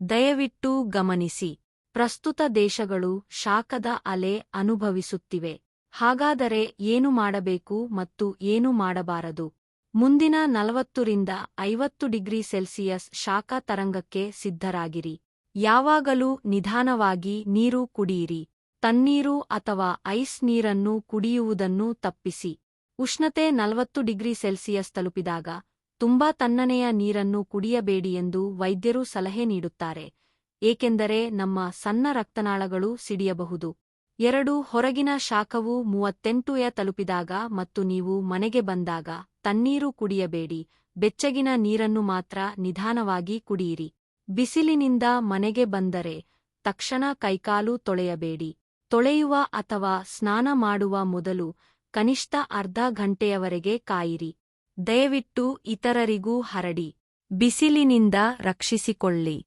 ದಯವಿಟ್ಟು ಗಮನಿಸಿ, ಪ್ರಸ್ತುತ ದೇಶಗಳು ಶಾಖದ ಅಲೆ ಅನುಭವಿಸುತ್ತಿವೆ. ಹಾಗಾದರೆ ಏನು ಮಾಡಬೇಕು ಮತ್ತು ಏನು ಮಾಡಬಾರದು? ಮುಂದಿನ ನಲವತ್ತರಿಂದ ಐವತ್ತು ಡಿಗ್ರಿ ಸೆಲ್ಸಿಯಸ್ ಶಾಖ ತರಂಗಕ್ಕೆ ಸಿದ್ಧರಾಗಿರಿ. ಯಾವಾಗಲೂ ನಿಧಾನವಾಗಿ ನೀರು ಕುಡಿಯಿರಿ. ತಣ್ಣೀರು ಅಥವಾ ಐಸ್ ನೀರನ್ನು ಕುಡಿಯುವುದನ್ನು ತಪ್ಪಿಸಿ. ಉಷ್ಣತೆ ನಲವತ್ತು ಡಿಗ್ರಿ ಸೆಲ್ಸಿಯಸ್ ತಲುಪಿದಾಗ ತುಂಬಾ ತಣ್ಣನೆಯ ನೀರನ್ನು ಕುಡಿಯಬೇಡಿ ಎಂದು ವೈದ್ಯರು ಸಲಹೆ ನೀಡುತ್ತಾರೆ, ಏಕೆಂದರೆ ನಮ್ಮ ಸಣ್ಣ ರಕ್ತನಾಳಗಳು ಸಿಡಿಯಬಹುದು. ಎರಡು, ಹೊರಗಿನ ಶಾಖವು ಮೂವತ್ತೆಂಟುಯ ತಲುಪಿದಾಗ ಮತ್ತು ನೀವು ಮನೆಗೆ ಬಂದಾಗ ತಣ್ಣೀರು ಕುಡಿಯಬೇಡಿ, ಬೆಚ್ಚಗಿನ ನೀರನ್ನು ಮಾತ್ರ ನಿಧಾನವಾಗಿ ಕುಡಿಯಿರಿ. ಬಿಸಿಲಿನಿಂದ ಮನೆಗೆ ಬಂದರೆ ತಕ್ಷಣ ಕೈಕಾಲು ತೊಳೆಯಬೇಡಿ. ತೊಳೆಯುವ ಅಥವಾ ಸ್ನಾನ ಮಾಡುವ ಮೊದಲು ಕನಿಷ್ಠ ಅರ್ಧ ಗಂಟೆಯವರೆಗೆ ಕಾಯಿರಿ. ದಯವಿಟ್ಟು ಇತರರಿಗೂ ಹರಡಿ. ಬಿಸಿಲಿನಿಂದ ರಕ್ಷಿಸಿಕೊಳ್ಳಿ.